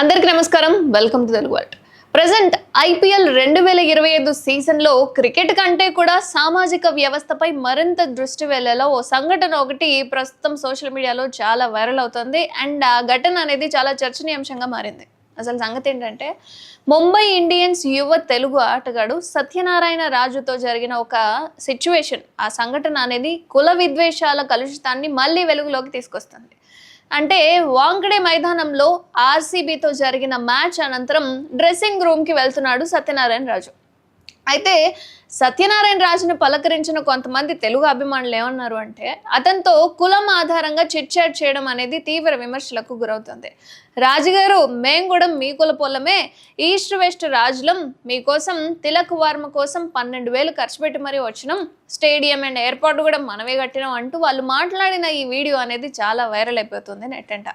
అందరికీ నమస్కారం. Welcome to Telugu world present IPL రెండు వేల ఇరవై ఐదు సీజన్లో క్రికెట్ కంటే కూడా సామాజిక వ్యవస్థపై మరింత దృష్టి వెళ్ళేలా ఓ సంఘటన ఒకటి ప్రస్తుతం సోషల్ మీడియాలో చాలా వైరల్ అవుతుంది. అండ్ ఆ ఘటన అనేది చాలా చర్చనీయాంశంగా మారింది. అసలు సంగతి ఏంటంటే ముంబై ఇండియన్స్ యువ తెలుగు ఆటగాడు సత్యనారాయణ రాజుతో జరిగిన ఒక సిచ్యువేషన్ ఆ సంఘటన అనేది కుల విద్వేషాల కలుషితాన్ని మళ్ళీ వెలుగులోకి తీసుకొస్తుంది. అంటే వాంకడే మైదానంలో ఆర్సీబీతో జరిగిన మ్యాచ్ అనంతరం డ్రెస్సింగ్ రూమ్కి వెళ్తున్నాడు సత్యనారాయణ రాజు. అయితే సత్యనారాయణ రాజును పలకరించిన కొంతమంది తెలుగు అభిమానులు ఏమన్నారు అంటే అతనితో కులం ఆధారంగా చిట్ చాట్ చేయడం అనేది తీవ్ర విమర్శలకు గురవుతుంది. రాజుగారు మేం కూడా మీ కుల పొలమే ఈస్ట్ వెస్ట్ రాజులం మీకోసం తిలక్ వర్మ కోసం పన్నెండు వేలు ఖర్చు పెట్టి మరీ వచ్చినాం. స్టేడియం అండ్ ఎయిర్పోర్ట్ కూడా మనమే కట్టినాం అంటూ వాళ్ళు మాట్లాడిన ఈ వీడియో అనేది చాలా వైరల్ అయిపోతుంది నెట్టంట.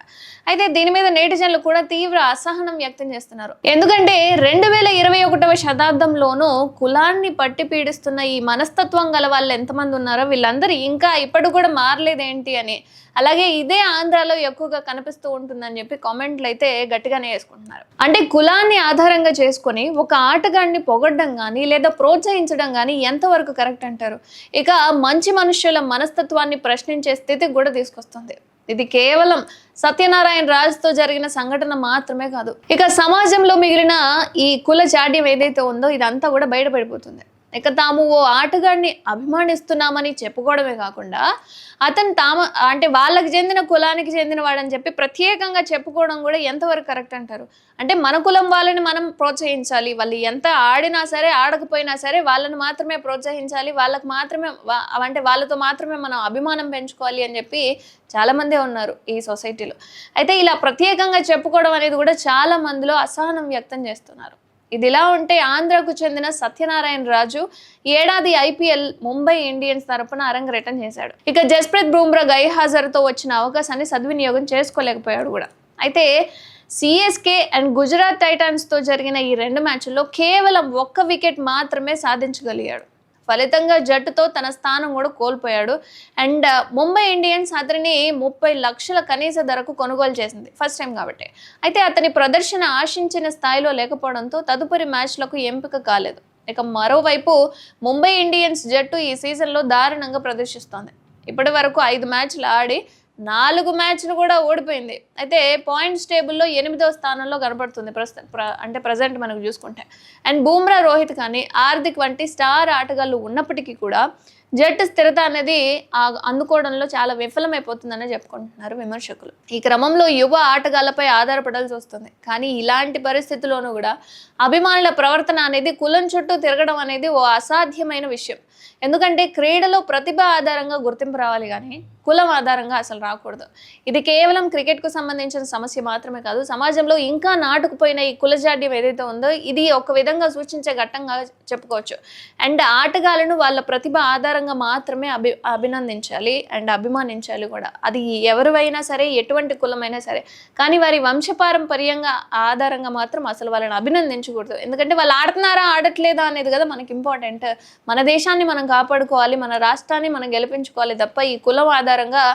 అయితే దీని మీద నేటిజన్లు కూడా తీవ్ర అసహనం వ్యక్తం చేస్తున్నారు. ఎందుకంటే రెండు వేల ఇరవై ఒకటవ శతాబ్దంలోనూ కులాన్ని పట్టి పీడిస్తున్న ఈ మనస్తత్వం గల వాళ్ళు ఎంతమంది ఉన్నారో వీళ్ళందరూ ఇంకా ఇప్పుడు కూడా మారలేదేంటి అని. అలాగే ఇదే ఆంధ్రాలో ఎక్కువగా కనిపిస్తూ ఉంటుందని చెప్పి కామెంట్లు అయితే గట్టిగానే వేసుకుంటున్నారు. అంటే కులాన్ని ఆధారంగా చేసుకొని ఒక ఆటగాడిని పొగడ్డం కానీ లేదా ప్రోత్సహించడం కానీ ఎంతవరకు కరెక్ట్ అంటారు? ఇక మంచి మనుషుల మనస్తత్వాన్ని ప్రశ్నించే స్థితికి కూడా తీసుకొస్తుంది. ఇది కేవలం సత్యనారాయణ రాజుతో జరిగిన సంఘటన మాత్రమే కాదు. ఇక సమాజంలో మిగిలిన ఈ కుల జాడ్యం ఏదైతే ఉందో ఇదంతా కూడా బయటపడిపోతుంది. ఇక తాము ఓ ఆటగాడిని అభిమానిస్తున్నామని చెప్పుకోవడమే కాకుండా అతను తామ అంటే వాళ్ళకి చెందిన కులానికి చెందిన వాడని చెప్పి ప్రత్యేకంగా చెప్పుకోవడం కూడా ఎంతవరకు కరెక్ట్ అంటారు? అంటే మన కులం వాళ్ళని మనం ప్రోత్సహించాలి. వాళ్ళు ఎంత ఆడినా సరే ఆడకపోయినా సరే వాళ్ళని మాత్రమే ప్రోత్సహించాలి. వాళ్ళకి మాత్రమే వా- అంటే వాళ్ళతో మాత్రమే మనం అభిమానం పెంచుకోవాలి అని చెప్పి చాలామందే ఉన్నారు ఈ సొసైటీలో. అయితే ఇలా ప్రత్యేకంగా చెప్పుకోవడం అనేది కూడా చాలా మందిలో అసహనం వ్యక్తం చేస్తున్నారు. ఇది ఇలా ఉంటే ఆంధ్రకు చెందిన సత్యనారాయణ రాజు ఏడాది ఐపీఎల్ ముంబై ఇండియన్స్ తరపున అరంగేటం చేశాడు. ఇక జస్ప్రీత్ బుమ్రా గైహాజర్తో వచ్చిన అవకాశాన్ని సద్వినియోగం చేసుకోలేకపోయాడు కూడా. అయితే సిఎస్కే అండ్ గుజరాత్ టైటాన్స్తో జరిగిన ఈ రెండు మ్యాచ్ల్లో కేవలం ఒక్క వికెట్ మాత్రమే సాధించగలిగాడు. ఫలితంగా జట్టుతో తన స్థానం కూడా కోల్పోయాడు. అండ్ uh, ముంబై ఇండియన్స్ అతనిని ముప్పై లక్షల కనీస ధరకు కొనుగోలు చేసింది ఫస్ట్ టైం కాబట్టి. అయితే అతని ప్రదర్శన ఆశించిన స్థాయిలో లేకపోవడంతో తదుపరి మ్యాచ్లకు ఎంపిక కాలేదు. ఇక మరోవైపు ముంబై ఇండియన్స్ జట్టు ఈ సీజన్లో దారుణంగా ప్రదర్శిస్తోంది. ఇప్పటి వరకు ఐదు మ్యాచ్లు ఆడి నాలుగు మ్యాచ్లు కూడా ఓడిపోయింది. అయితే పాయింట్స్ టేబుల్లో ఎనిమిదవ స్థానంలో కనబడుతుంది ప్రస్తుతం ప్ర- అంటే ప్రజెంట్ మనకు చూసుకుంటే. అండ్ బూమ్రా రోహిత్ కానీ హార్దిక్ వంటి స్టార్ ఆటగాళ్ళు ఉన్నప్పటికీ కూడా జట్టు స్థిరత అనేది ఆ అందుకోవడంలో చాలా విఫలమైపోతుందని చెప్పుకుంటున్నారు విమర్శకులు. ఈ క్రమంలో యువ ఆటగాళ్ళపై ఆధారపడాల్సి వస్తుంది. కానీ ఇలాంటి పరిస్థితుల్లోనూ కూడా అభిమానుల ప్రవర్తన అనేది కులం చుట్టూ తిరగడం అనేది ఓ అసాధ్యమైన విషయం. ఎందుకంటే క్రీడలో ప్రతిభ ఆధారంగా గుర్తింపు రావాలి కానీ కులం ఆధారంగా అసలు రాకూడదు. ఇది కేవలం క్రికెట్కు సంబంధించిన సమస్య మాత్రమే కాదు సమాజంలో ఇంకా నాటుకుపోయిన ఈ కులజాడ్యం ఏదైతే ఉందో ఇది ఒక విధంగా సూచించే ఘట్టంగా చెప్పుకోవచ్చు. అండ్ ఆటగాళ్ళను వాళ్ళ ప్రతిభ ఆధారంగా మాత్రమే అభి అభినందించాలి అండ్ అభిమానించాలి కూడా. అది ఎవరివైనా సరే ఎటువంటి కులమైనా సరే కానీ వారి వంశపారంపర్యంగా ఆధారంగా మాత్రం అసలు వాళ్ళని అభినందించకూడదు. ఎందుకంటే వాళ్ళు ఆడుతున్నారా ఆడట్లేదా అనేది కదా మనకి ఇంపార్టెంట్ మన దేశాన్ని మనం కాపాడుకోవాలి మన రాష్ట్రాన్ని మనం గెలిపించుకోవాలి తప్ప ఈ కులం ఆధారంగా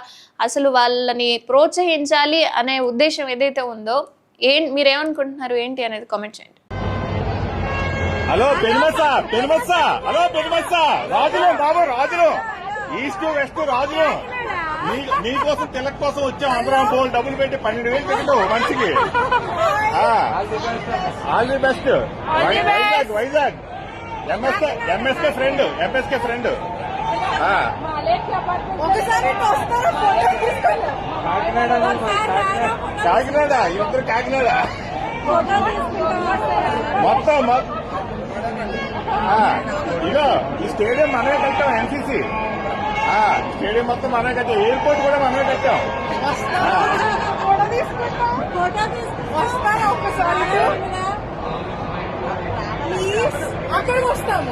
అసలు వాళ్ళని ప్రోత్సహించాలి అనే ఉద్దేశం ఏదైతే ఉందో ఏం మీరేమనుకుంటున్నారు ఏంటి అనేది కామెంట్ చేయండి. హలో పెనుమస పెనుమస హలో పెనుమస రాజులు బాబు రాజులు ఈస్ట్ వెస్ట్ రాజులు మీ- మీకోసం తిలక్ కోసం వచ్చాం అందరం పోల్ డబ్బులు పెట్టి పన్నెండు వేలు పెట్టు మనిషికి. All the best Vizag Vizag MSK MSK friend MSK friend తీసుకుంటాం కాకినాడ ఇద్దరు కాకినాడ. మొత్తం ఇదో ఈ స్టేడియం మనమే కట్టాం ఎన్సీసీ. స్టేడియం మొత్తం మనమే కట్టాం. ఎయిర్పోర్ట్ కూడా మనమే కట్టాం. అక్కడికి వస్తాము.